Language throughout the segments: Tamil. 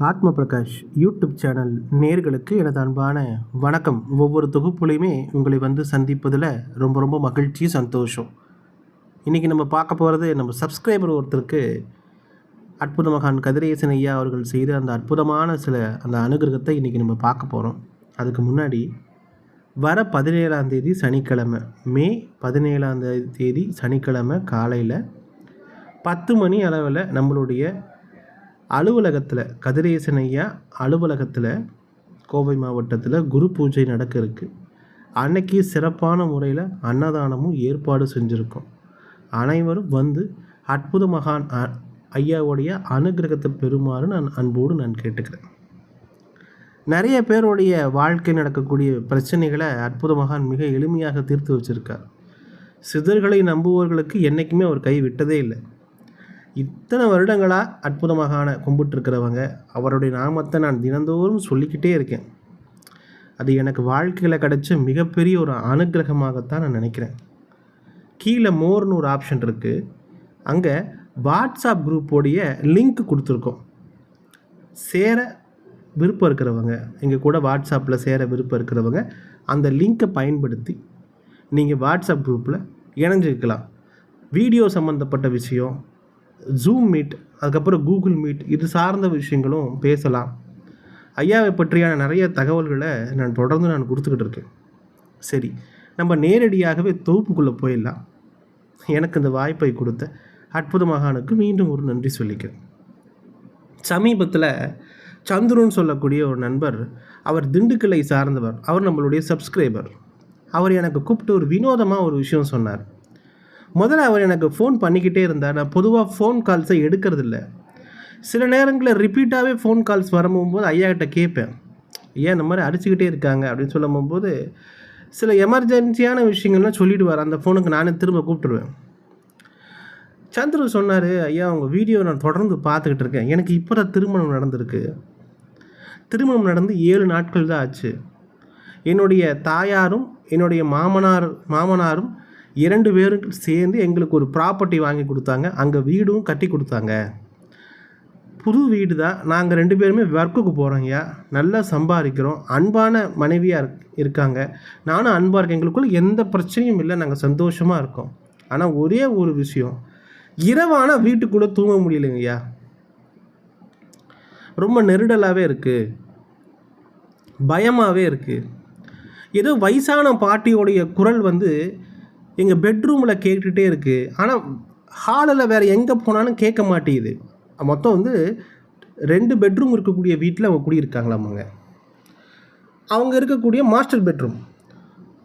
ஆத்ம பிரகாஷ் யூடியூப் சேனல் நேர்களுக்கு எனது அன்பான வணக்கம். ஒவ்வொரு தொகுப்புலையுமே உங்களை வந்து சந்திப்பதில் ரொம்ப ரொம்ப மகிழ்ச்சி சந்தோஷம். இன்றைக்கி நம்ம பார்க்க போகிறது நம்ம சப்ஸ்கிரைபர் ஒருத்தருக்கு அற்புத மகான் கதிரேசன் ஐயா அவர்கள் செய்த அந்த அற்புதமான சில அந்த அனுகிரகத்தை இன்றைக்கி நம்ம பார்க்க போகிறோம். அதுக்கு முன்னாடி வர பதினேழாம் தேதி சனிக்கிழமை மே பதினேழாம் தேதி சனிக்கிழமை காலையில் பத்து மணி அளவில் நம்மளுடைய அலுவலகத்தில் கதிரேசன் ஐயா அலுவலகத்தில் கோவை மாவட்டத்தில் குரு பூஜை நடக்க இருக்குது அன்னைக்கு சிறப்பான முறையில் அன்னதானமும் ஏற்பாடு செஞ்சுருக்கோம். அனைவரும் வந்து அற்புத மகான் அ- ஐயாவுடைய அனுகிரகத்தை பெறுமாறு நான் அன்போடு நான் கேட்டுக்கிறேன். நிறைய பேருடைய வாழ்க்கை நடக்கக்கூடிய பிரச்சனைகளை அற்புத மகான் மிக எளிமையாக தீர்த்து வச்சுருக்கார். சிதர்களை நம்புவோர்களுக்கு என்றைக்குமே அவர் கை விட்டதே இல்லை. இத்தனை வருடங்களாக அற்புதமகான கும்பிட்டுருக்கிறவங்க அவருடைய நாமத்தை நான் தினந்தோறும் சொல்லிக்கிட்டே இருக்கேன். அது எனக்கு வாழ்க்கையில் கிடைச்ச மிகப்பெரிய ஒரு அனுகிரகமாகத்தான் நான் நினைக்கிறேன். கீழே மோர்னு ஒரு ஆப்ஷன் இருக்குது அங்கே வாட்ஸ்அப் குரூப்போடைய லிங்க் கொடுத்துருக்கோம். சேர விருப்பம் இருக்கிறவங்க எங்கள் கூட வாட்ஸ்அப்பில் சேர விருப்பம் இருக்கிறவங்க அந்த லிங்க்கை பயன்படுத்தி நீங்கள் வாட்ஸ்அப் குரூப்பில் இணைஞ்சிக்கலாம். வீடியோ சம்மந்தப்பட்ட விஷயம் ஜூம் மீட் அதுக்கப்புறம் கூகுள் மீட் இது சார்ந்த விஷயங்களும் பேசலாம். ஐயாவை பற்றியான நிறைய தகவல்களை நான் தொடர்ந்து நான் கொடுத்துக்கிட்டு இருக்கேன். சரி நம்ம நேரடியாகவே தொகுப்புக்குள்ளே போயிடலாம். எனக்கு இந்த வாய்ப்பை கொடுத்த அற்புத மகானுக்கு மீண்டும் ஒரு நன்றி சொல்லிக்கிறேன். சமீபத்தில் சந்துருன்னு சொல்லக்கூடிய ஒரு நண்பர் அவர் திண்டுக்கலை சார்ந்தவர் அவர் நம்மளுடைய சப்ஸ்கிரைபர் அவர் எனக்கு கூப்பிட்டு ஒரு வினோதமாக ஒரு விஷயம் சொன்னார். முதல்ல அவர் எனக்கு ஃபோன் பண்ணிக்கிட்டே இருந்தார். நான் பொதுவாக ஃபோன் கால்ஸை எடுக்கிறதில்ல. சில நேரங்களில் ரிப்பீட்டாகவே ஃபோன் கால்ஸ் வரும்போது ஐயா கிட்ட கேட்பேன். ஏன் இந்த மாதிரி அடிச்சுக்கிட்டே இருக்காங்க அப்படின்னு சொல்லும்போது சில எமர்ஜென்சியான விஷயங்கள்லாம் சொல்லிடுவார். அந்த ஃபோனுக்கு நானே திரும்ப கூப்பிட்டுருவேன். சந்துரு சொன்னார் ஐயா உங்கள் வீடியோ நான் தொடர்ந்து பார்த்துக்கிட்டு இருக்கேன். எனக்கு இப்போ தான் திருமணம் நடந்திருக்கு. திருமணம் நடந்து ஏழு நாட்கள் தான் ஆச்சு. என்னுடைய தாயாரும் என்னுடைய மாமனார் மாமனாரும் இரண்டு பேரும் சேர்ந்து எங்களுக்கு ஒரு ப்ராப்பர்ட்டி வாங்கி கொடுத்தாங்க. அங்கே வீடும் கட்டி கொடுத்தாங்க. புது வீடு தான். நாங்கள் ரெண்டு பேருமே ஒர்க்குக்கு போகிறோங்கய்யா நல்லா சம்பாதிக்கிறோம். அன்பான மனைவியாக இருக்காங்க. நானும் அன்பாக இருக்கேன். எங்களுக்குள்ள எந்த பிரச்சனையும் இல்லை. நாங்கள் சந்தோஷமாக இருக்கோம். ஆனால் ஒரே ஒரு விஷயம். இரவான வீட்டுக்குள்ளே தூங்க முடியலங்கய்யா ரொம்ப நெருடலாகவே இருக்குது பயமாகவே இருக்குது ஏதோ வயசான பாட்டியோடைய குரல் வந்து எங்கள் பெட்ரூமில் கேட்டுகிட்டே இருக்குது ஆனால் ஹாலில் வேறு எங்கே போனாலும் கேட்க மாட்டேங்குது. மொத்தம் வந்து ரெண்டு பெட்ரூம் இருக்கக்கூடிய வீட்டில் அவங்க குடியிருக்காங்களாமாங்க. அவங்க இருக்கக்கூடிய மாஸ்டர் பெட்ரூம்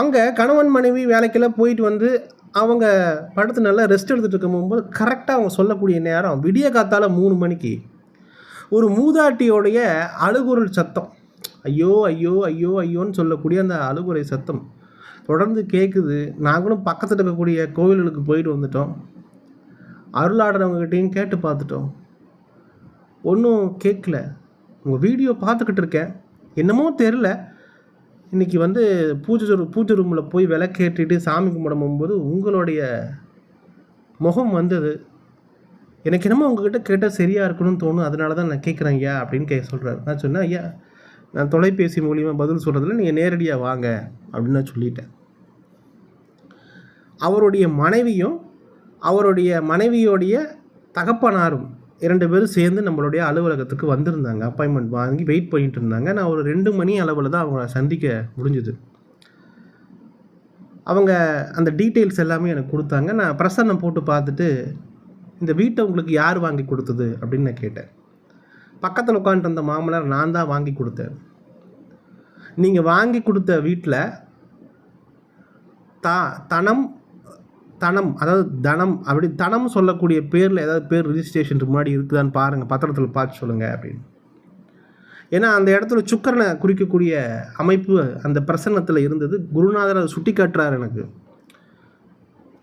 அங்கே கணவன் மனைவி வேலைக்கெல்லாம் போயிட்டு வந்து அவங்க படுத்து நல்லா ரெஸ்ட் எடுத்துகிட்டு இருக்கும்போது கரெக்டாக அவங்க சொல்லக்கூடிய நேரம் விடிய காத்தால் மூணு மணிக்கு. ஒரு மூதாட்டியோடைய அழுகுரல் சத்தம். ஐயோ ஐயோ ஐயோ ஐயோன்னு சொல்லக்கூடிய அந்த அழுகுறை சத்தம். தொடர்ந்து கேட்குது நாங்களும் பக்கத்தில் இருக்கக்கூடிய கோவில்களுக்கு போயிட்டு வந்துட்டோம். அருளாடுறவங்ககிட்டையும் கேட்டு பார்த்துட்டோம். ஒன்றும் கேட்கல உங்கள் வீடியோ பார்த்துக்கிட்டு இருக்கேன். என்னமோ தெரில இன்றைக்கி வந்து பூஜை பூஜை ரூமில் போய் விலை கேட்டுட்டு சாமி கும்பிடும் போகும்போது உங்களுடைய முகம் வந்தது. எனக்கு என்னமோ உங்ககிட்ட கேட்டால் சரியாக இருக்கணும்னு தோணும். அதனால தான் நான் கேட்குறேன் ஐயா அப்படின்னு கே சொல்கிறாரு நான் சொன்னேன் ஐயா நான் தொலைபேசி மூலியமாக பதில் சொல்கிறதுல நீங்கள் நேரடியாக வாங்க அப்படின்னு நான் சொல்லிட்டேன். அவருடைய மனைவியும் அவருடைய மனைவியோடைய தகப்பனாரும் இரண்டு பேரும் சேர்ந்து நம்மளுடைய அலுவலகத்துக்கு வந்திருந்தாங்க. அப்பாயின்மெண்ட் வாங்கி வெயிட் பண்ணிட்டு இருந்தாங்க. நான் ஒரு ரெண்டு மணி அளவில் தான் அவங்கள சந்திக்க முடிஞ்சுது. அவங்க அந்த டீட்டெயில்ஸ் எல்லாமே எனக்கு கொடுத்தாங்க. நான் பிரசன்னம் போட்டு பார்த்துட்டு இந்த வீட்டை உங்களுக்கு யார் வாங்கி கொடுத்தது? அப்படின்னு நான் கேட்டேன். பக்கத்தில் உட்காந்துருந்த மாமனார் நான் தான் வாங்கி கொடுத்தேன். நீங்கள் வாங்கி கொடுத்த வீட்டில் தா தனம் தனம் அதாவது தனம் அப்படி தனம் சொல்லக்கூடிய பேரில் ஏதாவது பேர் ரிஜிஸ்ட்ரேஷன் முன்னாடி இருக்குதான்னு பாருங்கள் பத்திரத்தில் பார்த்து சொல்லுங்கள் அப்படின்னு. ஏன்னா அந்த இடத்துல சுக்கரனை குறிக்கக்கூடிய அமைப்பு அந்த பிரசன்னத்தில் இருந்தது. குருநாதர் அதை சுட்டி காட்டுறார் எனக்கு.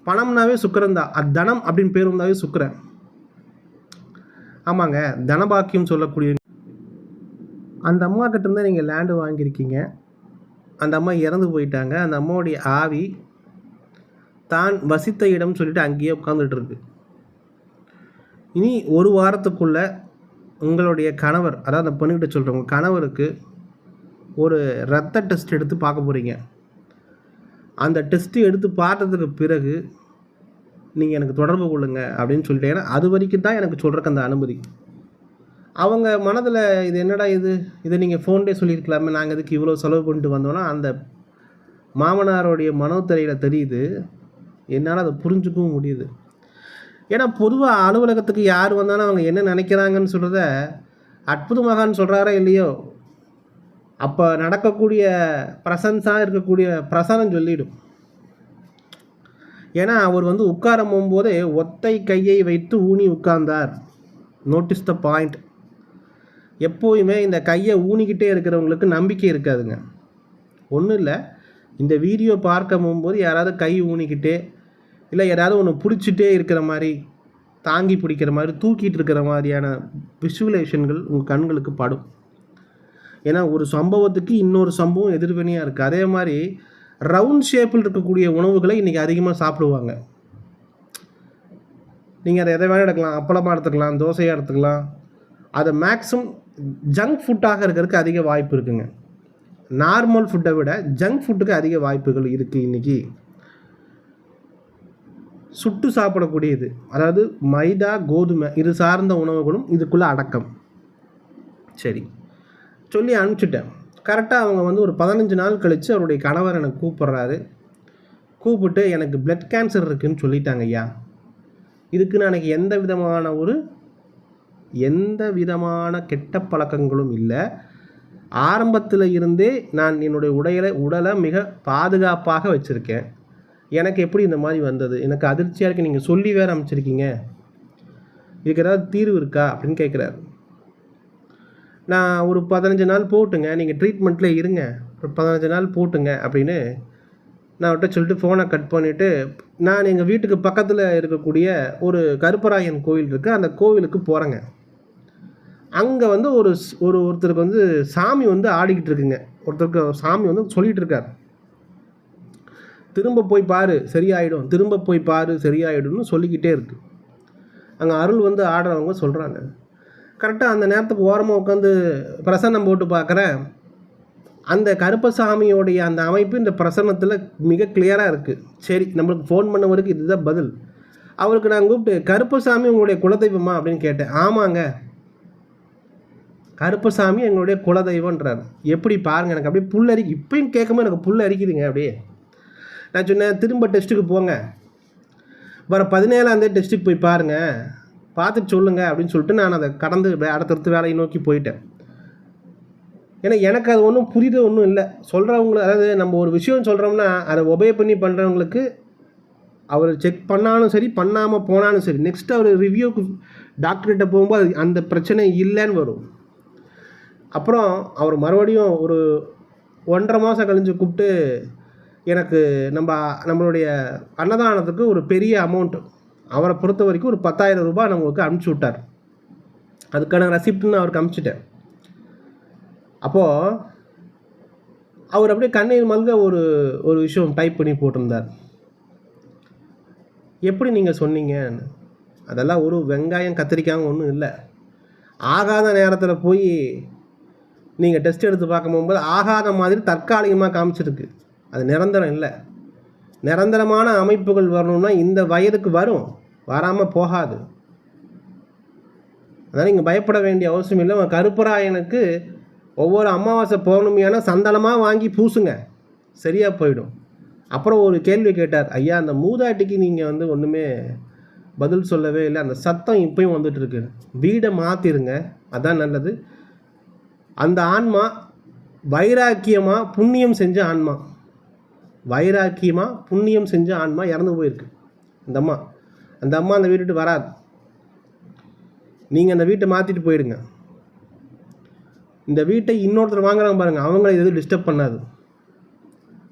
பணம்னாவே சுக்கரன் தான். அது தனம் அப்படின்னு பேர் வந்தாவே சுக்கரன். ஆமாங்க தனபாக்கியம் சொல்லக்கூடிய அந்த அம்மா கிட்ட நீங்கள் லேண்டு வாங்கியிருக்கீங்க. அந்த அம்மா இறந்து போயிட்டாங்க. அந்த அம்மாவுடைய ஆவி தான் வசித்த இடம் சொல்லிட்டு அங்கேயே உட்காந்துட்டு இருக்கு இனி ஒரு வாரத்துக்குள்ள உங்களுடைய கணவர் அதாவது அந்த பொண்ணுக்கிட்ட சொல்கிறேன் உங்கள் கணவருக்கு ஒரு ரத்த டெஸ்ட் எடுத்து பார்க்க போகிறீங்க அந்த டெஸ்ட்டு எடுத்து பார்த்ததுக்கு பிறகு நீங்கள் எனக்கு தொடர்பு கொள்ளுங்க அப்படின்னு சொல்லிட்டேன்னா அது வரைக்கும் தான் எனக்கு சொல்கிறக்கு அந்த அனுமதி. அவங்க மனதில் இது என்னடா இது? இதை நீங்கள் ஃபோன்டே சொல்லியிருக்கலாமே நாங்கள் இதுக்கு இவ்வளோ செலவு பண்ணிட்டு வந்தோன்னா அந்த மாமனாருடைய மனோத்திரையில் தெரியுது என்னால் அதை புரிஞ்சுக்கவும் முடியுது. ஏன்னா பொதுவாக அலுவலகத்துக்கு யார் வந்தாலும் அவங்க என்ன நினைக்கிறாங்கன்னு சொல்கிறத அற்புதமாகான்னு சொல்கிறாரா இல்லையோ அப்போ நடக்கக்கூடிய பிரசன்ஸாக இருக்கக்கூடிய பிரசனம் சொல்லிடும். ஏன்னா அவர் வந்து உட்காரம் போகும்போதே ஒத்தை கையை வைத்து ஊனி உட்கார்ந்தார். நோட்டீஸ் த பாயிண்ட் எப்போயுமே இந்த கையை ஊனிக்கிட்டே இருக்கிறவங்களுக்கு நம்பிக்கை இருக்காதுங்க. ஒன்றும் இல்லை இந்த வீடியோ பார்க்க போகும்போது யாராவது கை ஊனிக்கிட்டே இல்லை யாராவது ஒன்று பிடிச்சிட்டே இருக்கிற மாதிரி தாங்கி பிடிக்கிற மாதிரி தூக்கிட்டு இருக்கிற மாதிரியான விஷுவலேஷன்கள் உங்கள் கண்களுக்கு படும். ஏன்னா ஒரு சம்பவத்துக்கு இன்னொரு சம்பவம் எதிர்வினையாக இருக்குது அதே மாதிரி ரவுண்ட் ஷேப்பில் இருக்கக்கூடிய உணவுகளை இன்றைக்கி அதிகமாக சாப்பிடுவாங்க. நீங்கள் அதை எதை வேணால் எடுக்கலாம் அப்பளமாக எடுத்துக்கலாம் தோசையாக எடுத்துக்கலாம். அதை மேக்ஸிமம் ஜங்க் ஃபுட்டாக இருக்கிறதுக்கு அதிக வாய்ப்பு இருக்குங்க. நார்மல் ஃபுட்டை விட ஜங்க் ஃபுட்டுக்கு அதிக வாய்ப்புகள் இருக்குது இன்றைக்கி சுட்டு சாப்பிடக்கூடியது. அதாவது மைதா கோதுமை இது சார்ந்த உணவுகளும் இதுக்குள்ளே அடக்கம். சரி. சொல்லி அனுப்பிச்சிட்டேன். கரெக்டாக அவங்க வந்து ஒரு பதினஞ்சு நாள் கழித்து அவருடைய கணவர் எனக்கு கூப்பிட்றாரு. கூப்பிட்டு எனக்கு பிளட் கேன்சர் இருக்குதுன்னு சொல்லிட்டாங்க ஐயா. இதுக்கு நான் எனக்கு எந்த விதமான ஒரு எந்த விதமான கெட்ட பழக்கங்களும் இல்லை. ஆரம்பத்தில் இருந்தே நான் என்னுடைய உடையலை உடலை மிக பாதுகாப்பாக வச்சுருக்கேன். எனக்கு எப்படி இந்த மாதிரி வந்தது? எனக்கு அதிர்ச்சியாக இருக்குது நீங்கள் சொல்லி வேறு அமைச்சிருக்கீங்க இதுக்கு ஏதாவது தீர்வு இருக்கா? அப்படின்னு கேட்குறாரு நான் ஒரு பதினஞ்சு நாள் போட்டுங்க. நீங்கள் ட்ரீட்மெண்ட்டில் இருங்க. ஒரு பதினஞ்சு நாள் போட்டுங்க அப்படின்னு நான் அவர்கிட்ட சொல்லிட்டு ஃபோனை கட் பண்ணிவிட்டு நான் எங்கள் வீட்டுக்கு பக்கத்தில் இருக்கக்கூடிய ஒரு கருப்பராயன் கோவில் இருக்குது அந்த கோவிலுக்கு போகிறேங்க அங்கே வந்து ஒரு ஒரு ஒருத்தருக்கு வந்து சாமி வந்து ஆடிக்கிட்டு இருக்குங்க. ஒருத்தருக்கு சாமி வந்து சொல்லிகிட்டு இருக்கார். திரும்ப போய் பாரு சரியாயிடும். திரும்ப போய் பாரு சரியாயிடும்னு சொல்லிக்கிட்டே இருக்கு. அங்கே அருள் வந்து ஆடுறவங்க சொல்கிறாங்க கரெக்டாக அந்த நேரத்துக்கு ஓரமாக உட்காந்து பிரசன்னம் போட்டு பார்க்குறேன். அந்த கருப்பசாமியோடைய அந்த அமைப்பு இந்த பிரசன்னத்தில் மிக கிளியராக இருக்குது சரி நம்மளுக்கு ஃபோன் பண்ணவருக்கு இதுதான் பதில். அவருக்கு நான் கூப்பிட்டு கருப்பசாமி உங்களுடைய குலதெய்வமா? அப்படின்னு கேட்டேன். ஆமாங்க. கருப்பசாமி எங்களுடைய குலதெய்வன்றார் எப்படி பாருங்க எனக்கு அப்படியே புல் அரிக்கு இப்பயும் கேட்கும்போது எனக்கு புல் அரிக்குதுங்க அப்படியே. நான் சொன்னேன் திரும்ப டெஸ்ட்டுக்கு போங்க. வர பதினேழாந்தேதி டெஸ்ட்டுக்கு போய் பாருங்கள் பார்த்துட்டு சொல்லுங்கள் அப்படின்னு சொல்லிட்டு நான் அதை கடந்து அடுத்தடுத்து அடுத்தடுத்த வேலையை நோக்கி போயிட்டேன். ஏன்னா எனக்கு அது ஒன்றும் புரியுது ஒன்றும் இல்லை. சொல்கிறவங்க அதாவது நம்ம ஒரு விஷயம் சொல்கிறோம்னா அதை ஒபே பண்ணி பண்ணுறவங்களுக்கு அவர் செக் பண்ணாலும் சரி பண்ணாமல் போனாலும் சரி நெக்ஸ்ட் அவர் ரிவ்யூக்கு டாக்டர்கிட்ட போகும்போது அந்த பிரச்சனை இல்லைன்னு வரும். அப்புறம் அவர் மறுபடியும் ஒரு ஒன்றரை மாதம் கழிஞ்சு கூப்பிட்டு எனக்கு நம்ம நம்மளுடைய அன்னதானத்துக்கு ஒரு பெரிய அமௌண்ட்டு அவரை பொறுத்த வரைக்கும் ஒரு பத்தாயிரம் ரூபாய் நம்மளுக்கு அனுப்பிச்சி விட்டார். அதுக்கான ரெசிப்ட்னு அவருக்கு அனுப்பிச்சிட்டேன். அப்போது அவர் அப்படியே கண்ணீர் மல்க ஒரு ஒரு விஷயம் டைப் பண்ணி போட்டிருந்தார். எப்படி நீங்கள் சொன்னீங்க? அதெல்லாம் ஒரு வெங்காயம் கத்திரிக்காயும் ஒன்றும் இல்லை. ஆகாத நேரத்தில் போய் நீங்கள் டெஸ்ட் எடுத்து பார்க்க போகும்போது ஆகாத மாதிரி தற்காலிகமாக காமிச்சிருக்கு. அது நிரந்தரம் இல்லை. நிரந்தரமான அமைப்புகள் வரணும்னா இந்த வயதுக்கு வரும். வராமல் போகாது. அதனால் நீங்கள் பயப்பட வேண்டிய அவசியம் இல்லை. உங்க கருப்பராயனுக்கு ஒவ்வொரு அமாவாசை பௌர்ணமியான சந்தனமாக வாங்கி பூசுங்க. சரியாக போயிடும். அப்புறம் ஒரு கேள்வி கேட்டார். ஐயா அந்த மூதாட்டிக்கு நீங்கள் வந்து ஒன்றுமே பதில் சொல்லவே இல்லை. அந்த சத்தம் இப்பயும் வந்துட்டுருக்கு வீடை மாற்றிருங்க அதான் நல்லது. அந்த ஆன்மா வைராக்கியமாக புண்ணியம் செஞ்ச ஆன்மா. வைராக்கியமாக புண்ணியம் செஞ்ச ஆன்மா இறந்து போயிருக்கு. அந்த அம்மா அந்த அம்மா அந்த வீட்டு வராது. நீங்கள் அந்த வீட்டை மாற்றிட்டு போயிடுங்க. இந்த வீட்டை இன்னொருத்தர் வாங்குறாங்க பாருங்கள் அவங்கள எதுவும் டிஸ்டர்ப் பண்ணாது.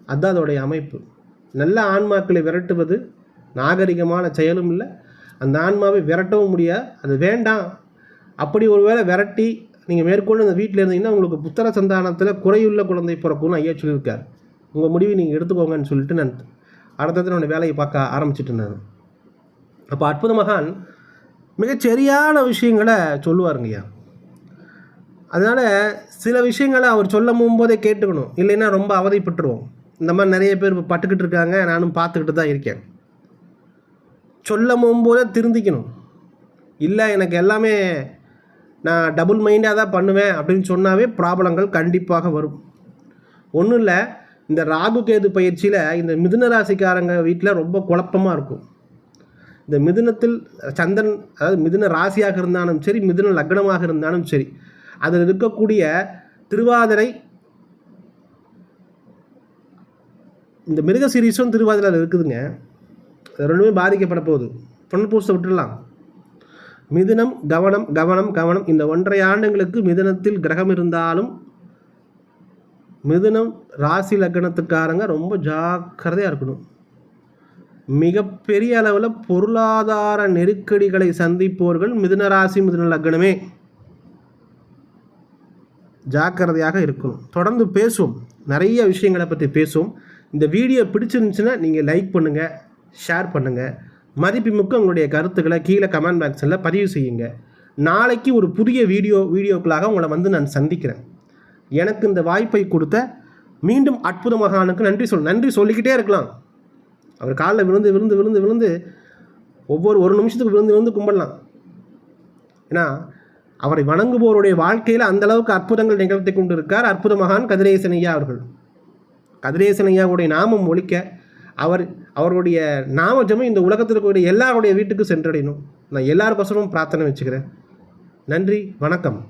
அதுதான் அதோடைய அமைப்பு. நல்ல ஆன்மாக்களை விரட்டுவது நாகரிகமான செயலும் இல்லை. அந்த ஆன்மாவை விரட்டவும் முடியாது. அது வேண்டாம். அப்படி ஒருவேளை விரட்டி நீங்கள் மேற்கொண்டு அந்த வீட்டில் இருந்தீங்கன்னா உங்களுக்கு புத்திர சந்தானத்தில் குறையுள்ள குழந்தை பிறக்கும்னு ஐயா சொல்லியிருக்கார். உங்கள் முடிவை நீங்கள் எடுத்துக்கோங்கன்னு சொல்லிட்டு நான் அடுத்தது என்னோட வேலையை பார்க்க ஆரம்பிச்சிட்டு நான். அப்போ அற்புத மகான் மிகச்சரியான விஷயங்களை சொல்லுவாருங்கய்யா அதனால் சில விஷயங்களை அவர் சொல்ல போதே கேட்டுக்கணும். இல்லைன்னா ரொம்ப அவதிப்பட்டுருவோம். இந்த மாதிரி நிறைய பேர் இப்போ பட்டுக்கிட்டு இருக்காங்க நானும் பார்த்துக்கிட்டு தான் இருக்கேன். சொல்ல போதே திருந்திக்கணும். இல்லை எனக்கு எல்லாமே நான் டபுள் மைண்டாக தான் பண்ணுவேன் அப்படின்னு சொன்னாவே ப்ராப்ளங்கள் கண்டிப்பாக வரும். ஒன்றும் இல்லை இந்த ராகு கேது பயிற்சியில் இந்த மிதுன ராசிக்காரங்க வீட்டில் ரொம்ப குழப்பமாக இருக்கும். இந்த மிதுனத்தில் சந்திரன் அதாவது மிதுன ராசியாக இருந்தாலும் சரி மிதுன லக்னமாக இருந்தாலும் சரி அதில் இருக்கக்கூடிய திருவாதிரை இந்த மிருக சீரீஸும் திருவாதிரையில் இருக்குதுங்க. அது ரெண்டுமே பாதிக்கப்பட போகுது. பொண்ணு பூசை விட்டுடலாம். மிதுனம் கவனம் கவனம் கவனம் இந்த ஒன்றரை ஆண்டுங்களுக்கு மிதுனத்தில் கிரகம் இருந்தாலும் மிதுனம் ராசி லக்னத்துக்காரங்க ரொம்ப ஜாக்கிரதையாக இருக்கணும். மிகப்பெரிய அளவில் பொருளாதார நெருக்கடிகளை சந்திப்பவர்கள் மிதுன ராசி மிதுன லக்னமே. ஜாக்கிரதையாக இருக்கணும். தொடர்ந்து பேசுவோம். நிறைய விஷயங்களை பற்றி பேசுவோம். இந்த வீடியோ பிடிச்சிருந்துச்சுன்னா நீங்கள் லைக் பண்ணுங்கள் ஷேர் பண்ணுங்கள் மதிப்புமிக்க உங்களுடைய கருத்துக்களை கீழே கமெண்ட் பாக்ஸில் பதிவு செய்யுங்க. நாளைக்கு ஒரு புதிய வீடியோ வீடியோக்களாக உங்களை வந்து நான் சந்திக்கிறேன். எனக்கு இந்த வாய்ப்பை கொடுத்த மீண்டும் அற்புத மகானுக்கு நன்றி சொல் நன்றி சொல்லிக்கிட்டே இருக்கலாம். அவர் காலில் விழுந்து விழுந்து விழுந்து விழுந்து ஒவ்வொரு ஒரு நிமிஷத்துக்கு விழுந்து விழுந்து கும்பிடலாம். ஏன்னா அவரை வணங்குபவருடைய வாழ்க்கையில் அந்த அளவுக்கு அற்புதங்கள் நிகழ்த்தி கொண்டு இருக்கார் அற்புத மகான் கதிரேசனையா அவர்கள். கதிரேசனையாவுடைய நாமம் ஒழிக்க அவர் அவருடைய நாம ஜெபம் இந்த உலகத்தில் இருக்கக்கூடிய எல்லாருடைய வீட்டுக்கு சென்றடையணும். நான் எல்லாருக்கோசரமும் பிரார்த்தனை வச்சுக்கிறேன். நன்றி வணக்கம்.